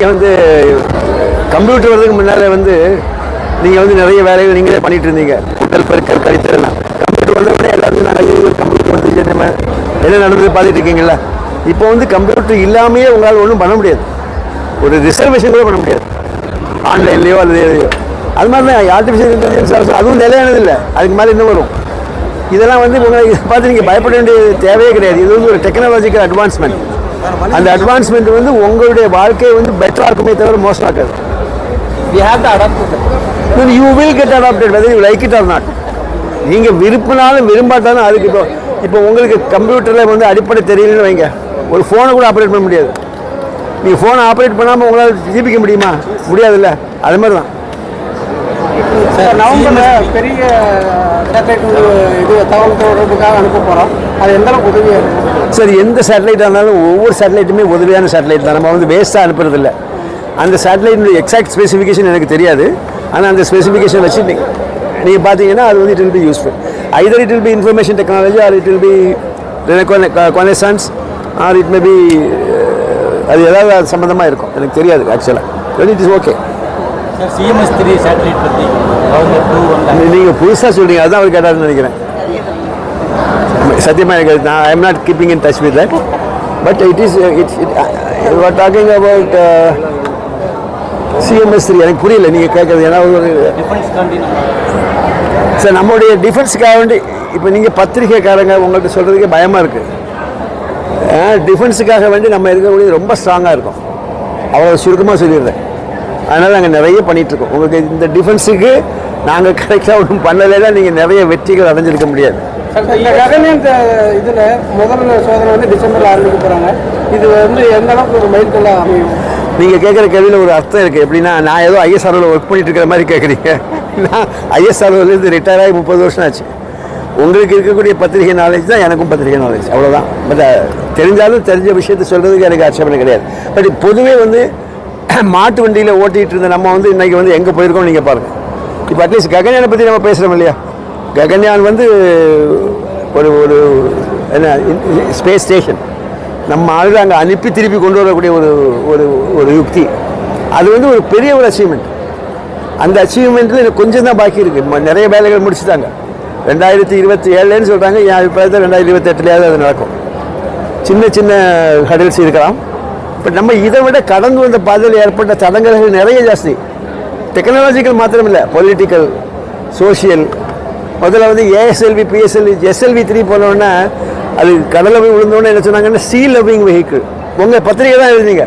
நீங்கள் வந்து கம்ப்யூட்டர் வர்றதுக்கு முன்னால் வந்து நீங்கள் வந்து நிறைய வேலைகள் நீங்களே பண்ணிட்டு இருந்தீங்க. கூட்டல் பெருக்கல் கழித்தலாம் கம்ப்யூட்டர் வந்த எல்லாருமே நாங்கள் கம்ப்யூட்டர் வந்து நம்ம என்ன நடந்து பார்த்துட்டு இருக்கீங்களா இப்போ வந்து கம்ப்யூட்டர் இல்லாமையே உங்களால் ஒன்றும் பண்ண முடியாது. ஒரு ரிசர்வேஷன் கூட பண்ண முடியாது. ஆன்லைன்லேயோ அல்லது எதையோ. அது மாதிரி தான் ஆர்டிஃபிஷியல் இன்டெலிஜென்ஸ் அதுவும் நிலையானது இல்லை அதுக்கு மேலே இன்னும் வரும். இதெல்லாம் வந்து உங்களை இதை பார்த்து நீங்கள் பயப்பட வேண்டிய தேவையே கிடையாது. இது வந்து ஒரு டெக்னாலஜிக்கல் அட்வான்ஸ்மெண்ட் அந்த அட்வான்ஸ்மெண்ட் வந்து உங்களுடைய வாழ்க்கையை வந்து பெட்டராக இருக்குமே தவிர மோசமாக்காது adapt to that. You will get adapted whether you like it or not நீங்கள் விருப்பினாலும் விரும்பாட்டாலும் அதுக்கு இப்போ இப்போ உங்களுக்கு கம்ப்யூட்டரில் வந்து அடிப்படை தெரியலன்னு வைங்க. ஒரு ஃபோனை கூட ஆப்ரேட் பண்ண முடியாது. நீங்கள் ஃபோனை ஆப்ரேட் பண்ணாமல் உங்களால் ஜீபிக்க முடியுமா? முடியாதுல்ல. அது மாதிரி தான் நவம்பர்ல பெரிய சேட்டலைட் இது தகவல் தொடர்புக்காக அனுப்ப போறோம். அது எந்த அளவுக்கு உதவியா இருக்கும் சரி எந்த சேட்டலைட்டாக இருந்தாலும் ஒவ்வொரு சேட்டலைட்டுமே உதவியான சேட்டலைட் தான். நம்ம வந்து வேஸ்ட்டாக அனுப்புறதில்ல. அந்த சேட்டலைட்டினுடைய எக்ஸாக்ட் ஸ்பெசிஃபிகேஷன் எனக்கு தெரியாது. ஆனால் அந்த ஸ்பெசிஃபிகேஷன் வச்சு நீ- நீங்கள் பார்த்தீங்கன்னா அது வந்து it will be useful either it will be information technology or it will be conscience or it may be அது ஏதாவது அது சம்மந்தமாக இருக்கும். எனக்கு தெரியாது ஆக்சுவலாக it is okay CMS three satellite பற்றி நீங்கள் புதுசாக சொல்கிறீங்க அதுதான் அவர் கேட்டாருன்னு நினைக்கிறேன். சத்தியமாக எனக்கு நான் I am not keeping in touch with that but it is it's it are talking about CMS three எனக்கு புரியல நீங்கள் கேட்குறது. ஏன்னா ஒரு சார் நம்மளுடைய டிஃபென்ஸுக்காக வேண்டி இப்போ நீங்கள் பத்திரிகைக்காரங்க உங்கள்கிட்ட சொல்கிறதுக்கே பயமாக இருக்குது டிஃபென்ஸுக்காக வேண்டி நம்ம இருக்கக்கூடிய ரொம்ப ஸ்ட்ராங்காக இருக்கும். அவ்வளோ சுருக்கமாக சொல்லிடுறேன். அதனால் நாங்கள் நிறைய பண்ணிகிட்ருக்கோம் உங்களுக்கு இந்த டிஃபென்ஸுக்கு நாங்கள் கரெக்டாக ஒன்றும் பண்ணலைன்னா நீங்கள் நிறைய வெற்றிகள் அடைஞ்சிருக்க முடியாது. இந்த ககன்யான் இதுல முதல் சோதனை வந்து டிசம்பர்ல ஆரம்பிக்க போறாங்க. இது வந்து எந்த அளவுக்கு ஒரு மைல்கல்ல அமையும்? நீங்கள் கேட்குற கேள்வியில் ஒரு அர்த்தம் இருக்குது எப்படின்னா நான் ஏதோ ஐஎஸ்ஆர்ஓவில் ஒர்க் பண்ணிட்டு இருக்கிற மாதிரி கேட்குறீங்க நான் ஐஎஸ்ஆர்ஓலேருந்து ரிட்டையர் ஆகி முப்பது வருஷம் ஆச்சு. உங்களுக்கு இருக்கக்கூடிய பத்திரிகை நாலேஜ் தான் எனக்கும் பத்திரிகை நாலேஜ் அவ்வளோதான் பட் தெரிஞ்சாலும் தெரிஞ்ச விஷயத்த சொல்கிறதுக்கு எனக்கு ஆட்சேபனை கிடையாது. பட் பொதுவே வந்து மாட்டு வண்டியில் ஓட்டிகிட்டு இருந்த நம்ம வந்து இன்றைக்கி வந்து எங்கே போயிருக்கோம் நீங்கள் பாருங்கள் இப்போ அட்லீஸ்ட் ககன்யானை பற்றி நம்ம பேசுகிறோம் இல்லையா? ககன்யான் வந்து ஒரு ஒரு என்ன ஸ்பேஸ் ஸ்டேஷன் நம்ம ஆளுங்க அங்கே அனுப்பி திருப்பி கொண்டு வரக்கூடிய ஒரு ஒரு ஒரு யுக்தி. அது வந்து ஒரு பெரிய ஒரு அச்சீவ்மெண்ட் அந்த அச்சீவ்மெண்ட்டில் எனக்கு கொஞ்சம் தான் பாக்கி இருக்குது நிறைய வேலைகள் முடிச்சுட்டாங்க. ரெண்டாயிரத்தி இருபத்தி ஏழுலேன்னு சொல்கிறாங்க என் அபிப்பிராயத்தில் ரெண்டாயிரத்தி இருபத்தெட்டுலேயாவது அது நடக்கும். சின்ன சின்ன ஹடல்ஸ் இருக்கலாம். பட் நம்ம இதை விட கடந்து வந்த பாதையில் ஏற்பட்ட தடங்கல்கள் நிறைய ஜாஸ்தி. டெக்னாலஜிக்கல் மாத்திரம் இல்லை பொலிட்டிக்கல் சோஷியல் முதல்ல வந்து ஏஎஸ்எல்வி பிஎஸ்எல்வி எஸ்எல்வி த்ரீ போனோடனே அது கடலை போய் விழுந்தோடனே என்ன சொன்னாங்கன்னா சீ லவ்விங் வெஹிக்கிள் உங்கள் பத்திரிகை தான் எழுதிங்க